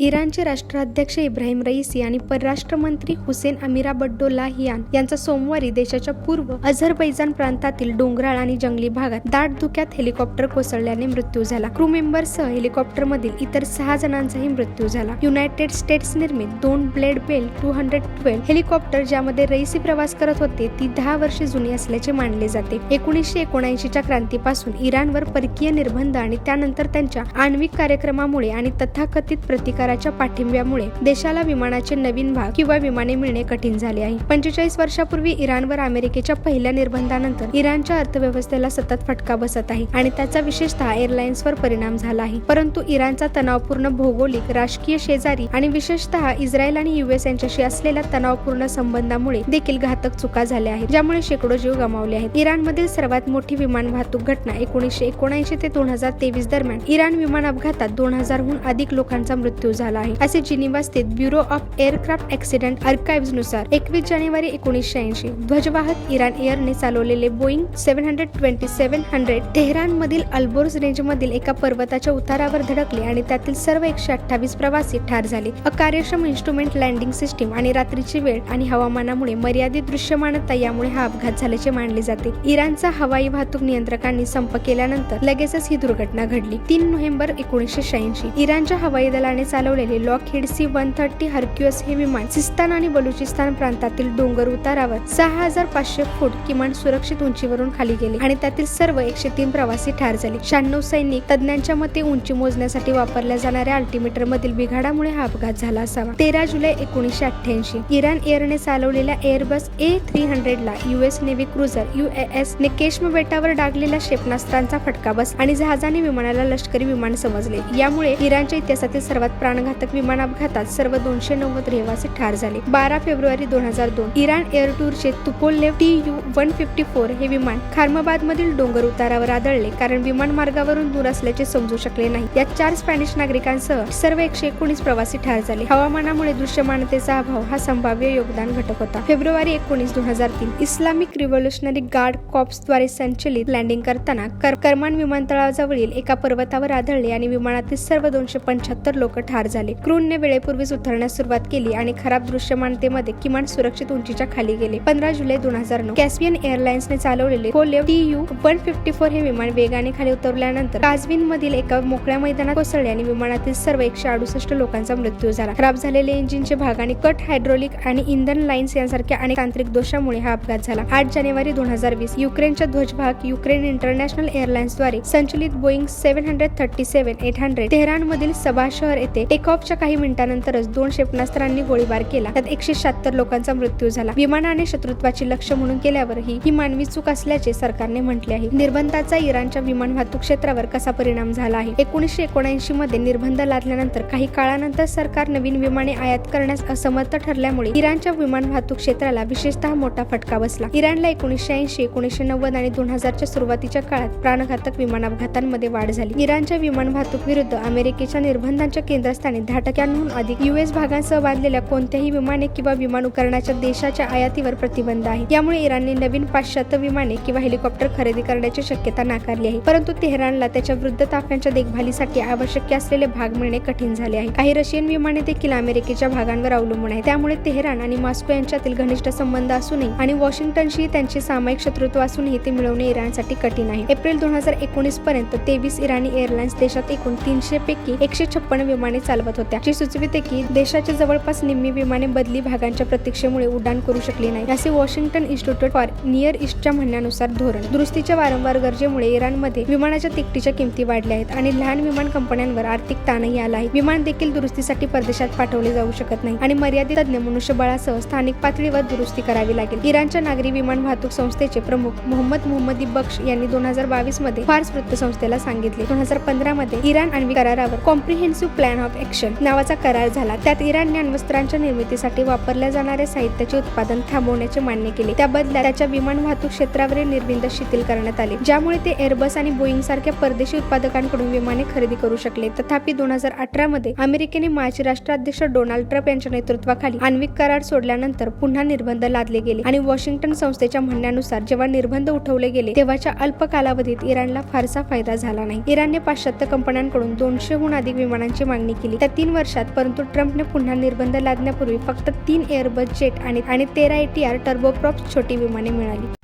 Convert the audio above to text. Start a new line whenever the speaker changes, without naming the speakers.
इराणचे राष्ट्राध्यक्ष इब्राहिम रईसी आणि परराष्ट्र मंत्री हुसेन अमिराबड्डोलाहियान यांचा सोमवारी देशाच्या पूर्व अझरबैजान प्रांतातील डोंगराळ आणि जंगली भागात दाट धुक्यात हेलिकॉप्टर कोसळल्याने मृत्यू झाला. क्रू मेंबरसह हेलिकॉप्टरमधील इतर सहा जणांचाही मृत्यू झाला. युनायटेड स्टेट्स निर्मित दोन blade Bell two hundred twelve helicopter ज्यामध्ये रईसी प्रवास करत होते ती दहा वर्षे जुनी असल्याचे मानले जाते. एकोणीसशे एकोणऐंशीच्या क्रांतीपासून इराणवर परकीय निर्बंध आणि त्यानंतर त्यांच्या आण्विक कार्यक्रमामुळे आणि तथाकथित प्रतिकार सरकाराच्या पाठिंब्यामुळे देशाला विमानाचे नवीन भाग किंवा विमाने मिळणे कठीण झाले आहे. पंचेचाळीस वर्षापूर्वी इराणवर अमेरिकेच्या पहिल्या निर्बंधानंतर इराणच्या अर्थव्यवस्थेला सतत फटका बसत आहे आणि त्याचा विशेषतः एअरलाइन्सवर परिणाम झाला आहे. परंतु इराणचा तणावपूर्ण भौगोलिक राजकीय शेजारी आणि विशेषतः इस्रायल आणि युएस यांच्याशी असलेल्या तणावपूर्ण संबंधामुळे देखील घातक चुका झाल्या आहेत ज्यामुळे शेकडो जीव गमावले आहेत. इराणमधील सर्वात मोठी विमान वाहतूक घटना एकोणीसशे एकोणऐंशी ते दोन हजार तेवीस दरम्यान इराण विमान अपघातात दोन हजारहून अधिक लोकांचा मृत्यू झाला आहे. असे जिनिवा स्थित ब्युरो ऑफ एअरक्राफ्ट ऍक्सिडेंट आर्काइव्हनुसार एकवीस जानेवारी एकोणीसशे ऐंशी ध्वजवाहक इराण एअरने चालवलेले Boeing seven hundred twenty seven hundred Tehran मधील अल्बोर्स रेंज मधील एका पर्वताच्या उतारावर धडकले आणि त्यातील सर्व एकशे अठ्ठावीस प्रवासी ठार झाले. अकार्यक्षम इन्स्ट्रुमेंट लँडिंग सिस्टीम आणि रात्रीची वेळ आणि हवामानामुळे मर्यादित दृश्यमानता यामुळे हा अपघात झाल्याचे मानले जाते. इराणचा हवाई वाहतूक नियंत्रकांनी संप केल्यानंतर लगेचच ही दुर्घटना घडली. तीन नोव्हेंबर एकोणीसशे शहाऐंशी इराणच्या हवाई दलाने चालवलेले Lockheed C one thirty Hercules हे विमान सिस्तान आणि बलुचिस्तान प्रांतातील डोंगर उतारावर सहा हजार पाचशे फूट किमान सुरक्षित उंचीवरून खाली गेले आणि त्यातील सर्व एकशे तीन प्रवासी ठार झाले. शहाण्णव सैनिक तज्ञांच्या मते उंची मोजण्यासाठी वापरल्या जाणाऱ्या अल्टीमीटर मधील बिघाडामुळे हा अपघात झाला असावा. तेरा जुलै एकोणीसशे अठ्ठ्याऐंशी इराण एअरने चालवलेल्या एअरबस ए थ्री हंड्रेड ला US navy cruiser U S ने केश्म बेटावर डागलेल्या क्षेपणास्त्रांचा फटका बस आणि जहाजाने विमानाला लष्करी विमान समजले. यामुळे इराणच्या इतिहासातील सर्वात प्राण प्राणघातक विमान अपघातात सर्व दोनशे नव्वद रहिवासी ठार झाले. बारा फेब्रुवारी दोन हजार दोन Iran air टूरचे Tupolev T U one fifty four हे विमान खार्माबाद मधील डोंगर उतारावर आदळले कारण विमान मार्गावरून दूर असल्याचे समजू शकले नाही. यात चार स्पॅनिश नागरिकांसह सर्व एकशे एकोणीस प्रवासी ठार झाले. हवामानामुळे दृश्यमानतेचा अभाव हा संभाव्य योगदान घटक होता. फेब्रुवारी एकोणीस दोन हजार तीन इस्लामिक रिव्होल्युशनरी गार्ड कॉप्सद्वारे संचलित लँडिंग करताना कर्मान करमान विमानतळाजवळील एका पर्वतावर आदळले आणि विमानातील सर्व दोनशे पंच्याहत्तर लोक ठार झाले. क्रूनने वेळेपूर्वीच उतरण्यास सुरुवात केली आणि खराब दृश्यमानतेमध्ये किमान सुरक्षित उंचीच्या खाली गेले. पंधरा जुलै दोन हजार नऊ कॅस्पियन एअरलाइन्सने चालवलेले कोलेव T U one fifty four हे विमान वेगाने खाली उतरल्यानंतर काजविन मधील एका मोकळ्या मैदानात कोसळले आणि विमानातील सर्व एकशे अडुसष्ट लोकांचा मृत्यू झाला. खराब झालेले इंजिनचे भाग आणि कट हायड्रोलिक आणि इंधन लाईन्स यांसारख्या अनेक तांत्रिक दोषामुळे हा अपघात झाला. आठ जानेवारी दोन हजार वीस युक्रेनच्या ध्वजभाग युक्रेन इंटरनॅशनल एअरलाइन्सद्वारे संचलित Boeing seven hundred thirty seven eight hundred Tehran मधील सबा शहर येथे टेकऑफच्या काही मिनिटांनंतरच दोन क्षेपणास्त्रांनी गोळीबार केला. त्यात एकशे शहात्तर लोकांचा मृत्यू झाला. विमानाने शत्रुत्वाची लक्ष म्हणून केल्यावरही ही मानवी चूक असल्याचे सरकारने म्हटले आहे. निर्बंधाचा इराणच्या विमान वाहतूक क्षेत्रावर कसा परिणाम झाला आहे? एकोणीसशे एकोणऐंशी मध्ये निर्बंध लादल्यानंतर काही काळानंतर सरकार नवीन विमाने आयात करण्यास असमर्थ ठरल्यामुळे इराणच्या विमान वाहतूक क्षेत्राला विशेषतः मोठा फटका बसला. इराणला एकोणीसशे ऐंशी एकोणीसशे नव्वद आणि दोन हजारच्या सुरुवातीच्या काळात प्राणघातक विमान अपघातांमध्ये वाढ झाली. इराणच्या विमान वाहतूक विरुद्ध अमेरिकेच्या निर्बंधांच्या केंद्रस्थानी दहा टक्क्यांहून अधिक युएस भागांसह बांधलेल्या कोणत्याही विमाने किंवा विमान उपकरणाच्या देशाच्या आयातीवर प्रतिबंध आहे. यामुळे इराणने नवीन पाश्चात्य विमाने किंवा हेलिकॉप्टर खरेदी करण्याची शक्यता नाकारली आहे. परंतु तेहरानला त्याच्या वृद्ध ताफ्यांच्या देखभालीसाठी आवश्यक असलेले भाग मिळणे कठीण झाले आहे. काही रशियन विमाने देखील अमेरिकेच्या भागांवर अवलंबून आहे त्यामुळे तेहरान आणि मॉस्को यांच्यातील घनिष्ठ संबंध असूनही आणि वॉशिंग्टनशी त्यांचे सामायिक शत्रुत्व असूनही ते मिळवणे इराणसाठी कठीण आहे. एप्रिल दोन हजार एकोणीस पर्यंत तेवीस इराणी एअरलाइन्स देशात एकूण तीनशे पैकी एकशे छप्पन विमाने चालवत होत्या. जी सुचविते की देशाच्या जवळपास निम्मी विमाने बदली भागांच्या प्रतीक्षेमुळे उड्डाण करू शकली नाही असे वॉशिंग्टन इन्स्टिट्यूट फॉर नियर ईस्टच्या म्हणण्यानुसार धोरण. दुरुस्तीच्या वारंवार गरजेमुळे इराणमध्ये विमानाच्या तिकटीच्या किमती वाढल्या आहेत आणि लहान विमान कंपन्यांवर आर्थिक ताणही आला आहे. विमान देखील दुरुस्तीसाठी परदेशात पाठवले जाऊ शकत नाही आणि मर्यादित तज्ञ मनुष्यबळासह स्थानिक पातळीवर दुरुस्ती करावी लागेल. इराणच्या नागरी विमान वाहतूक संस्थेचे प्रमुख मोहम्मद मोहम्मदी बक्ष यांनी दोन हजार बावीसमध्ये फार्स वृत्तसंस्थेला सांगितले. दोन हजार पंधरा मध्ये इराण आणि करारावर कॉम्प्रिहेन्सिव्ह प्लॅन ऑफ ॲक्शन नावाचा करार झाला. त्यात इराणने अण्वस्त्रांच्या निर्मितीसाठी वापरल्या जाणाऱ्या साहित्याचे उत्पादन थांबवण्याचे मान्य केले. त्या बदल्यात त्याच्या विमान वाहतूक क्षेत्रावरील निर्बंध शिथिल करण्यात आले. ज्यामुळे ते एअरबस आणि बोईंग सारख्या परदेशी उत्पादकांकडून विमाने खरेदी करू शकले. तथापि दोन हजार अठरा मध्ये अमेरिकेने माजी राष्ट्राध्यक्ष डोनाल्ड ट्रम्प यांच्या नेतृत्वाखाली आण्विक करार सोडल्यानंतर पुन्हा निर्बंध लादले गेले आणि वॉशिंग्टन संस्थेच्या म्हणण्यानुसार जेव्हा निर्बंध उठवले गेले तेव्हाच्या अल्प कालावधीत इराणला फारसा फायदा झाला नाही. इराणने पाश्चात्य कंपन्यांकडून दोनशेहून अधिक विमानांची मागणी केली. केली. त्या तीन वर्षात परंतु ट्रम्पने पुन्हा निर्बंध लादण्यापूर्वी फक्त तीन एअरबस जेट आणि आणि तेरा आर टर्बोप्रॉप छोटी विमाने मिळाली.